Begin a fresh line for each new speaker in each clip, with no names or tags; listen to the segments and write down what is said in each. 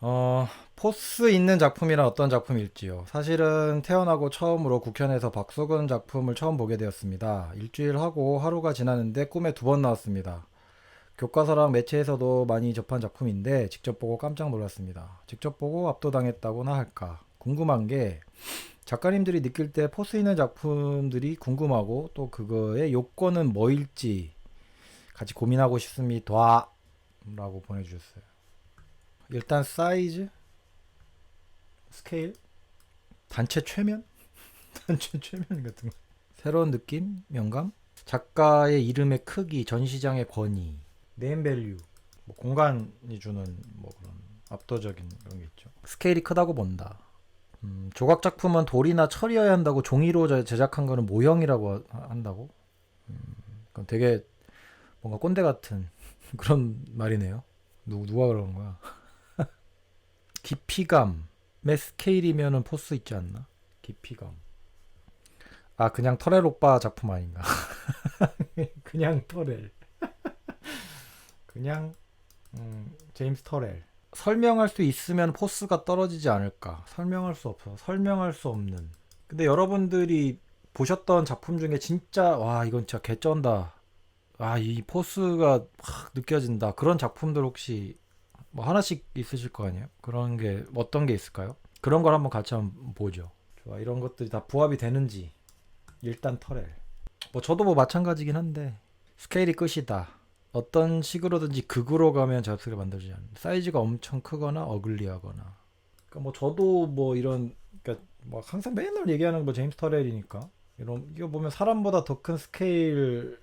어, 포스 있는 작품이란 어떤 작품일지요. 사실은 태어나고 처음으로 국현에서 박소근 작품을 처음 보게 되었습니다. 일주일 하고 하루가 지났는데 꿈에 두 번 나왔습니다. 교과서랑 매체에서도 많이 접한 작품인데 직접 보고 깜짝 놀랐습니다. 직접 보고 압도당했다고나 할까. 궁금한 게 작가님들이 느낄 때 포스 있는 작품들이 궁금하고 또 그거의 요건은 뭐일지 같이 고민하고 싶습니다. 라고 보내주셨어요. 일단 사이즈, 스케일, 단체 최면, 단체 최면 같은 거. 새로운 느낌, 영감, 작가의 이름의 크기, 전시장의 권위, 네임밸류, 뭐 공간이 주는 뭐 그런 압도적인 그런 게 있죠. 스케일이 크다고 본다. 음, 조각 작품은 돌이나 철이어야 한다고 종이로 제- 제작한 거는 모형이라고 하- 한다고. 음, 그건 되게 뭔가 꼰대 같은 그런 말이네요. 누, 누가 그러는 거야? 깊이감의 스케일이면은 포스 있지 않나? 깊이감. 아 그냥 터렐 오빠 작품 아닌가? 그냥 터렐. 그냥 음, 제임스 터렐. 설명할 수 있으면 포스가 떨어지지 않을까? 설명할 수 없어. 설명할 수 없는. 근데 여러분들이 보셨던 작품 중에 진짜 와 이건 진짜 개쩐다. 아 이 포스가 확 느껴진다. 그런 작품들 혹시 뭐 하나씩 있으실 거 아니에요? 그런 게 어떤 게 있을까요? 그런 걸 한번 같이 한번 보죠. 좋아 이런 것들이 다 부합이 되는지 일단 터렐. 뭐 저도 뭐 마찬가지긴 한데 스케일이 끝이다. 어떤 식으로든지 극으로 가면 잡스를 만들지 않는 사이즈가 엄청 크거나 어글리하거나. 그러니까 뭐 저도 뭐 이런 그러니까 뭐 항상 맨날 얘기하는 뭐 제임스 터렐이니까 이런 이거 보면 사람보다 더 큰 스케일로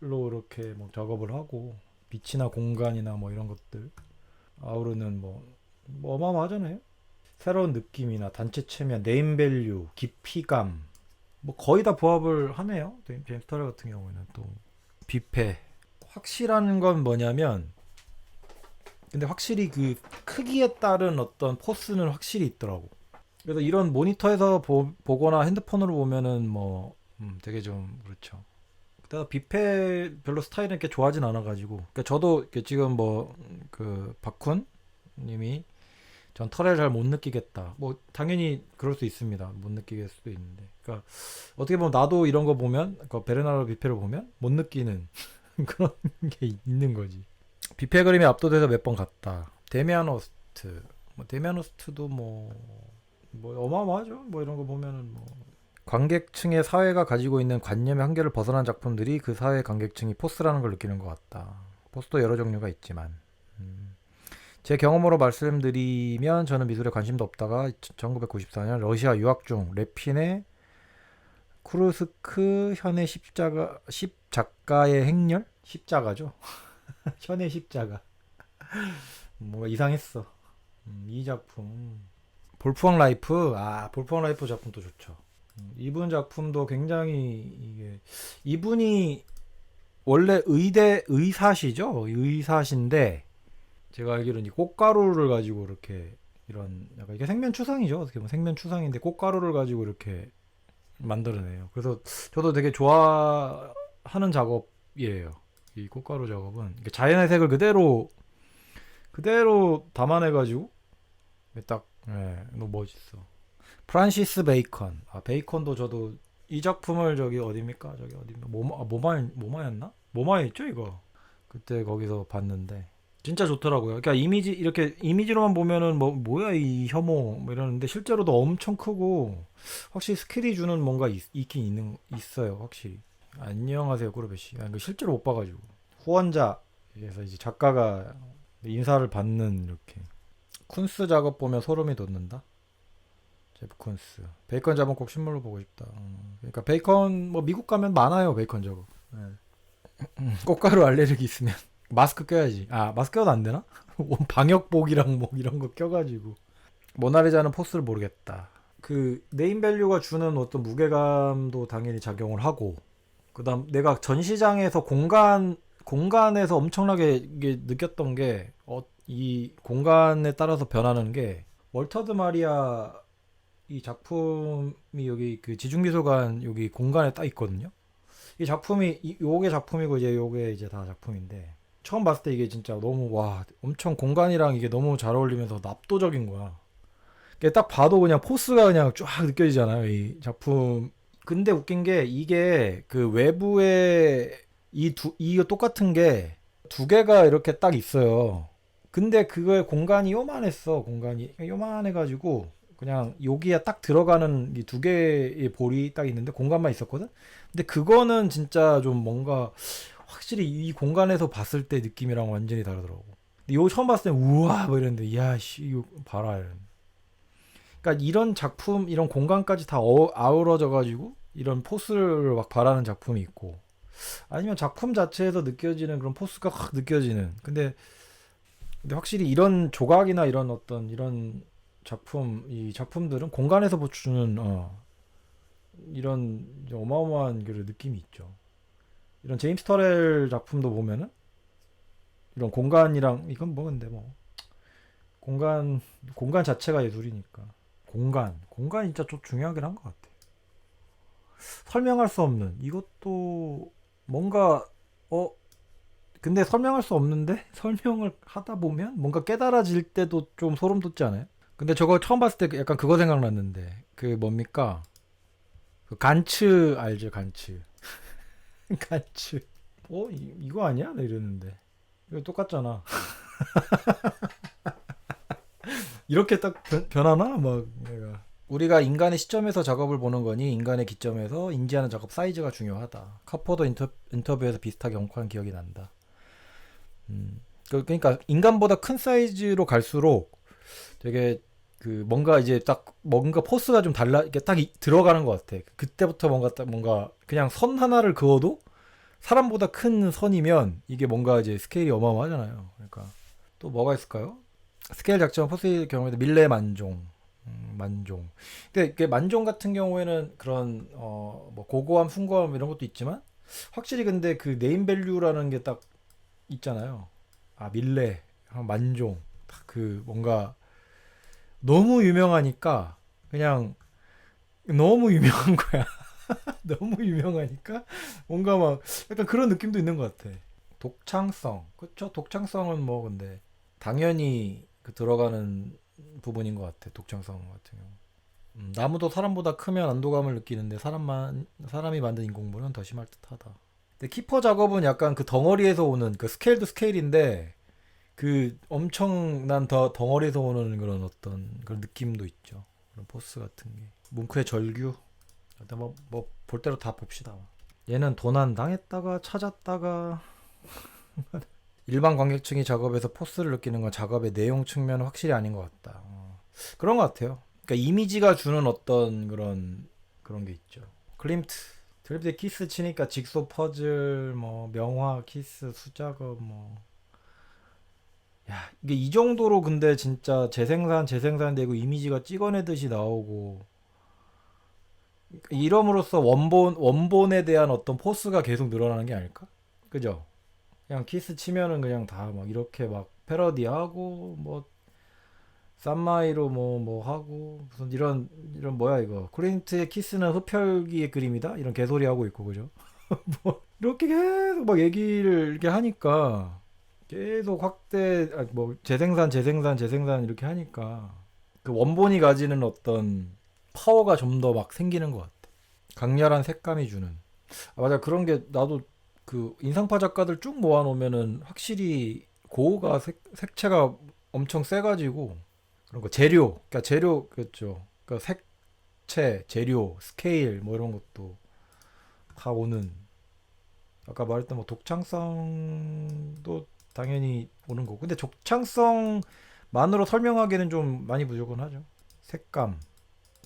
이렇게 뭐 작업을 하고 빛이나 공간이나 뭐 이런 것들 아우르는 뭐, 뭐 어마어마하잖아요. 새로운 느낌이나 단체 체면, 네임밸류, 깊이감 뭐 거의 다 부합을 하네요. 제임- 제임스 터렐 같은 경우에는 또 뷔페 확실한 건 뭐냐면 근데 확실히 그 크기에 따른 어떤 포스는 확실히 있더라고. 그래서 이런 모니터에서 보, 보거나 핸드폰으로 보면은 뭐 음, 되게 좀 그렇죠. 내가 뷔페 별로 스타일은 이렇게 좋아하진 않아가지고. 그러니까 저도 이렇게 지금 뭐 그 박훈 님이 전 털을 잘 못 느끼겠다. 뭐 당연히 그럴 수 있습니다. 못 느끼겠을 수도 있는데. 그러니까 어떻게 보면 나도 이런 거 보면 그 베르나르 뷔페를 보면 못 느끼는 그런 게 있는 거지. 뷔페 그림에 압도돼서 몇 번 갔다. 데미안 호스트. 뭐 데미안 호스트도 뭐, 뭐 어마어마하죠. 뭐 이런 거 보면은 뭐 관객층의 사회가 가지고 있는 관념의 한계를 벗어난 작품들이 그 사회 관객층이 포스라는 걸 느끼는 것 같다. 포스도 여러 종류가 있지만 음. 제 경험으로 말씀드리면 저는 미술에 관심도 없다가 1994년 러시아 유학 중 레핀의 쿠르스크 현의 십자가 십작가의 행렬 십자가죠. 현의 십자가 뭔가 이상했어. 음, 이 작품 볼프왕 라이프 아 볼프왕 라이프 작품도 좋죠. 음, 이분 작품도 굉장히 이게 이분이 원래 의대 의사시죠? 의사신데 제가 알기로는 이 꽃가루를 가지고 이렇게 이런 약간 이게 생면 추상이죠? 어떻게 보면 생면 추상인데 꽃가루를 가지고 이렇게 만들어내요. 그래서 저도 되게 좋아하는 작업이에요. 이 꽃가루 작업은. 자연의 색을 그대로 그대로 담아내가지고 딱 예, 너무 멋있어 프란시스 베이컨. 아, 베이컨도 저도 이 작품을 저기 어디입니까? 저기 어디 모마 아, 모마 모마였나? 모마였죠, 이거. 그때 거기서 봤는데 진짜 좋더라고요. 그러니까 이미지 이렇게 이미지로만 보면은 뭐 뭐야 이 혐오 뭐 이러는데 실제로도 엄청 크고 확실히 스킬이 주는 뭔가 있, 있긴 있는 있어요, 확실히. 안녕하세요, 꾸르베 씨. 아, 이거 실제로 못 봐가지고 후원자에서 이제 작가가 인사를 받는 이렇게 쿤스 작업 보면 소름이 돋는다. 제프 콘스. 베이컨 잡은 꼭 신물로 보고 싶다. 음, 그러니까 베이컨 뭐 미국 가면 많아요 베이컨 저거. 네. 꽃가루 알레르기 있으면 마스크 껴야지. 아 마스크 껴도 안 되나? 방역복이랑 뭐 이런 거 껴가지고 모나리자는 포스를 모르겠다. 그 네임밸류가 주는 어떤 무게감도 당연히 작용을 하고 그다음 내가 전시장에서 공간 공간에서 엄청나게 느꼈던 게 어, 이 공간에 따라서 변하는 게 월터드 마리아 이 작품이 여기 그 지중미술관 여기 공간에 딱 있거든요. 이 작품이 이, 요게 작품이고 이제 요게 이제 다 작품인데 처음 봤을 때 이게 진짜 너무 와 엄청 공간이랑 이게 너무 잘 어울리면서 압도적인 거야. 이게 딱 봐도 그냥 포스가 그냥 쫙 느껴지잖아요. 이 작품. 근데 웃긴 게 이게 그 외부에 이 두 이거 똑같은 게 두 개가 이렇게 딱 있어요. 근데 그거의 공간이 요만했어. 공간이 요만해가지고 그냥 여기에 딱 들어가는 이 두 개의 볼이 딱 있는데 공간만 있었거든. 근데 그거는 진짜 좀 뭔가 확실히 이 공간에서 봤을 때 느낌이랑 완전히 다르더라고. 근데 이거 처음 봤을 때 우와 뭐 이랬는데 야씨 이거 봐라. 그러니까 이런 작품 이런 공간까지 다 어, 아우러져 가지고 이런 포스를 막 바라는 작품이 있고 아니면 작품 자체에서 느껴지는 그런 포스가 확 느껴지는 근데 근데 확실히 이런 조각이나 이런 어떤 이런 작품 이 작품들은 공간에서 보여주는 어, 이런 어마어마한 그 느낌이 있죠. 이런 제임스 터렐 작품도 보면은 이런 공간이랑 이건 뭐 근데 뭐 공간 공간 자체가 예술이니까 공간 공간 진짜 좀 중요하긴 한 것 같아. 설명할 수 없는 이것도 뭔가 어 근데 설명할 수 없는데 설명을 하다 보면 뭔가 깨달아질 때도 좀 소름 돋지 않아요? 근데 저거 처음 봤을 때 약간 그거 생각났는데 그 뭡니까? 그 간츠 알죠 간츠 간츠 어 이, 이거 아니야? 나 이랬는데 이거 똑같잖아 이렇게 딱 변, 변하나? 막 내가 우리가 인간의 시점에서 작업을 보는 거니 인간의 기점에서 인지하는 작업 사이즈가 중요하다. 카포도 인터, 인터뷰에서 비슷하게 언급한 기억이 난다. 음, 그- 그러니까 인간보다 큰 사이즈로 갈수록 되게 그 뭔가 이제 딱 뭔가 포스가 좀 달라 이게 딱 이- 들어가는 것 같아. 그때부터 뭔가 딱 뭔가 그냥 선 하나를 그어도 사람보다 큰 선이면 이게 뭔가 이제 스케일이 어마어마하잖아요. 그러니까 또 뭐가 있을까요? 스케일 작전 포스의 경우에도 밀레 만종, 음, 만종. 근데 이게 만종 같은 경우에는 그런 어뭐 고고함, 숭고함 이런 것도 있지만 확실히 근데 그 네임 밸류라는 게 딱 있잖아요. 아 밀레, 아, 만종, 딱 그 뭔가 너무 유명하니까 그냥 너무 유명한 거야. 너무 유명하니까 뭔가 막 약간 그런 느낌도 있는 것 같아. 독창성, 그쵸? 독창성은 뭐 근데 당연히 그 들어가는 부분인 것 같아. 독창성 같은 경우. 음, 나무도 사람보다 크면 안도감을 느끼는데 사람만 사람이 만든 인공물은 더 심할 듯하다. 근데 키퍼 작업은 약간 그 덩어리에서 오는 그 스케일도 스케일인데 그 엄청난 더 덩어리에서 오는 그런 어떤 그런 느낌도 있죠. 그런 포스 같은 게. 뭉크의 절규. 일단 뭐 뭐 볼 대로 다 봅시다. 얘는 도난 당했다가 찾았다가 일반 관객층이 작업에서 포스를 느끼는 건 작업의 내용 측면은 확실히 아닌 것 같다. 어, 그런 것 같아요. 그러니까 이미지가 주는 어떤 그런 그런 게 있죠. 클림트 드립대 키스 치니까 직소 퍼즐 뭐 명화 키스 수작업 뭐 야, 이게 이 정도로 근데 진짜 재생산 재생산 되고 이미지가 찍어내듯이 나오고 이럼으로써 원본 원본에 대한 어떤 포스가 계속 늘어나는 게 아닐까? 그죠? 그냥 키스 치면은 그냥 다 막 이렇게 막 패러디하고 뭐 쌈마이로 뭐뭐 하고 무슨 이런 이런 뭐야 이거 클린트의 키스는 흡혈귀의 그림이다 이런 개소리 하고 있고 그죠? 뭐 이렇게 계속 막 얘기를 이렇게 하니까 계속 확대 아, 뭐 재생산 재생산 재생산 이렇게 하니까 그 원본이 가지는 어떤 파워가 좀 더 막 생기는 것 같아. 강렬한 색감이 주는. 아, 맞아 그런 게 나도 그 인상파 작가들 쭉 모아놓으면은 확실히 고우가 색, 색채가 엄청 세가지고 그런 거 재료 그러니까 재료 그렇죠 그러니까 색채 재료 스케일 뭐 이런 것도 다 오는 아까 말했던 뭐 독창성도 당연히 오는 거고. 근데 독창성만으로 설명하기에는 좀 많이 부족은 색감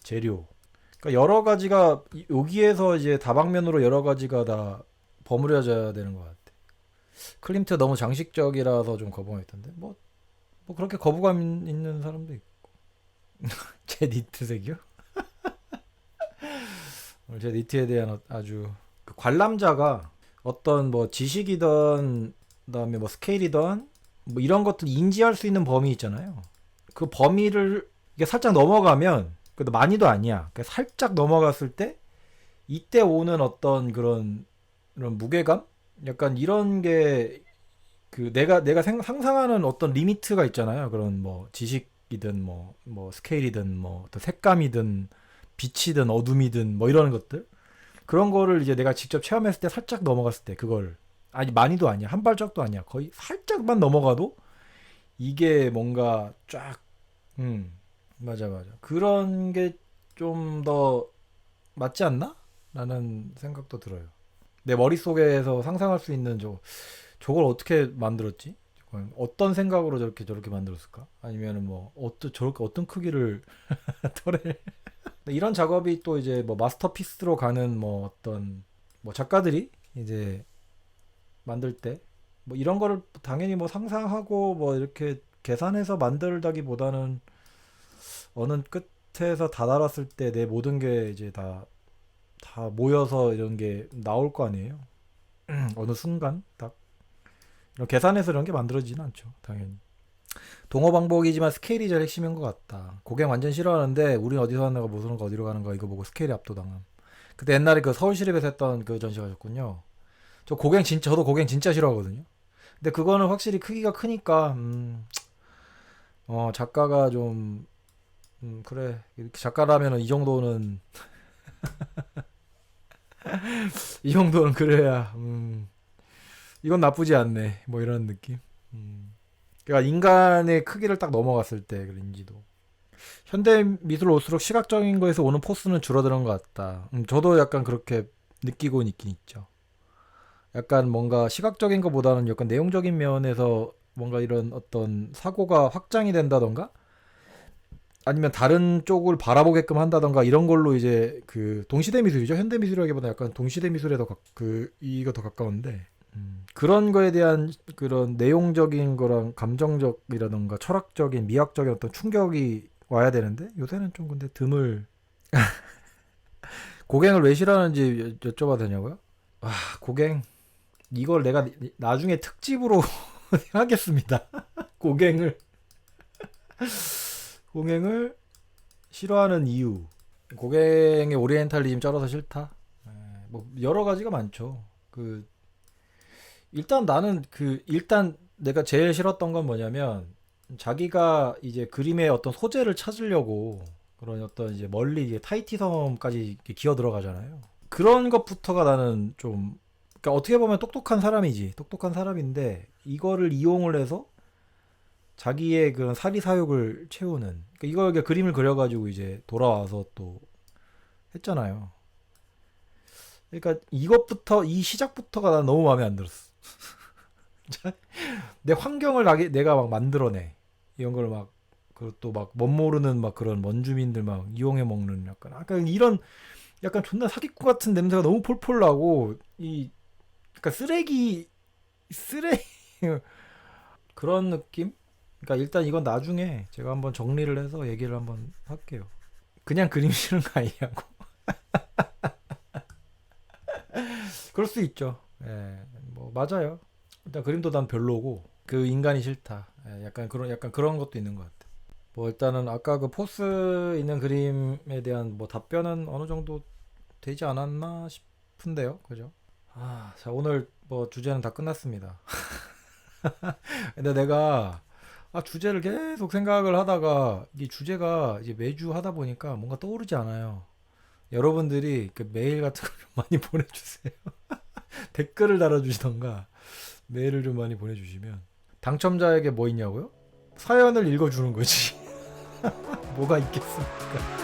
재료. 그러니까 여러 가지가 이- 여기에서 이제 다방면으로 여러 가지가 다 버무려져야 되는 것 같아. 클림트 너무 장식적이라서 좀 거부감했던데. 뭐, 뭐 그렇게 거부감 있- 있는 사람도 있고. 제 니트색이요? 제 니트에 대한 어- 아주 그 관람자가 어떤 뭐 지식이든 그 다음에 뭐 스케일이든 뭐 이런 것들 인지할 수 있는 범위 있잖아요. 그 범위를 이게 살짝 넘어가면 그래도 많이도 아니야. 그러니까 살짝 넘어갔을 때 이때 오는 어떤 그런 그런 무게감? 약간 이런 게 그 내가 내가 생- 상상하는 어떤 리미트가 있잖아요. 그런 뭐 지식이든 뭐뭐 스케일이든 뭐 어떤 색감이든 빛이든 어둠이든 뭐 이런 것들 그런 거를 이제 내가 직접 체험했을 때 살짝 넘어갔을 때 그걸 아니 많이도 아니야 한 발짝도 아니야 거의 살짝만 넘어가도 이게 뭔가 쫙 음 맞아 맞아 그런 게 좀 더 맞지 않나? 라는 생각도 들어요. 내 머릿속에서 상상할 수 있는 저 저걸 어떻게 만들었지? 어떤 생각으로 저렇게 저렇게 만들었을까? 아니면은 뭐 어떤 저렇게 어떤 크기를 털에 이런 작업이 또 이제 뭐 마스터피스로 가는 뭐 어떤 뭐 작가들이 이제 만들 때 뭐 이런 거를 당연히 뭐 상상하고 뭐 이렇게 계산해서 만들다기보다는 어느 끝에서 다다랐을 때 내 모든 게 이제 다 다 모여서 이런 게 나올 거 아니에요. 어느 순간 딱 이런 계산해서 이런 게 만들어지진 않죠. 당연히. 동호 방법이지만 스케일이 제일 핵심인 것 같다. 고갱 완전 싫어하는데 우린 어디서 왔나가 무슨 거 어디로 가는가 이거 보고 스케일이 압도당함. 그때 옛날에 그 서울시립에서 했던 그 전시가셨군요. 저 고갱 진짜 저도 고갱 진짜 싫어하거든요. 근데 그거는 확실히 크기가 크니까 음, 어 작가가 좀 음, 그래. 이렇게 작가라면은 이 정도는 이 정도는 그래야 음, 이건 나쁘지 않네. 뭐 이런 느낌. 음. 그러니까 인간의 크기를 딱 넘어갔을 때그 인지도. 현대 미술 올수록 시각적인 거에서 오는 포스는 줄어드는 것 같다. 음, 저도 약간 그렇게 느끼고 있긴 있죠 약간 뭔가 시각적인 것보다는 약간 내용적인 면에서 뭔가 이런 어떤 사고가 확장이 된다던가? 아니면 다른 쪽을 바라보게끔 한다던가 이런 걸로 이제 그 동시대 미술이죠. 현대 미술이라기보다 약간 동시대 미술에 더 가, 그 이거 더 가까운데. 음, 그런 거에 대한 그런 내용적인 거랑 감정적이라던가 철학적인 미학적인 어떤 충격이 와야 되는데? 요새는 좀 근데 드물 고갱을 왜 싫어하는지 여- 여쭤봐도 되냐고요? 아 고갱 이걸 내가 나중에 특집으로 하겠습니다. 고갱을 고갱을 싫어하는 이유. 고갱의 오리엔탈리즘 쩔어서 싫다. 에, 뭐 여러 가지가 많죠. 그 일단 나는 그 일단 내가 제일 싫었던 건 뭐냐면 자기가 이제 그림의 어떤 소재를 찾으려고 그런 어떤 이제 멀리 이제 타이티 섬까지 이렇게 기어 들어가잖아요. 그런 것부터가 나는 좀 그러니까 어떻게 보면 똑똑한 사람이지. 똑똑한 사람인데 이거를 이용을 해서 자기의 그런 사리 사욕을 채우는 그러니까 이거 이렇게 그림을 그려가지고 이제 돌아와서 또 했잖아요. 그러니까 이것부터 이 시작부터가 난 너무 마음에 안 들었어. 자, 내 환경을 나게 내가 막 만들어내 이런 걸 막 그것도 막 멋모르는 막 그런 원주민들 막 이용해 먹는 약간 약간 이런 약간 존나 사기꾼 같은 냄새가 너무 폴폴 나고 이 그러니까 쓰레기 쓰레기 그런 느낌? 그러니까 일단 이건 나중에 제가 한번 정리를 해서 얘기를 한번 할게요. 그냥 그림 싫은 거 아니냐고. 그럴 수 있죠. 예, 뭐 맞아요. 일단 그림도 난 별로고 그 인간이 싫다. 예, 약간 그런 약간 그런 것도 있는 것 같아. 뭐 일단은 아까 그 포스 있는 그림에 대한 뭐 답변은 어느 정도 되지 않았나 싶은데요. 그죠? 아, 자 오늘 뭐 주제는 다 끝났습니다. 근데 내가 아, 주제를 계속 생각을 하다가 이 주제가 이제 매주 하다 보니까 뭔가 떠오르지 않아요. 여러분들이 그 메일 같은 걸 좀 많이 보내주세요. 댓글을 달아주시던가 메일을 좀 많이 보내주시면 당첨자에게 뭐 있냐고요? 사연을 읽어주는 거지. 뭐가 있겠습니까?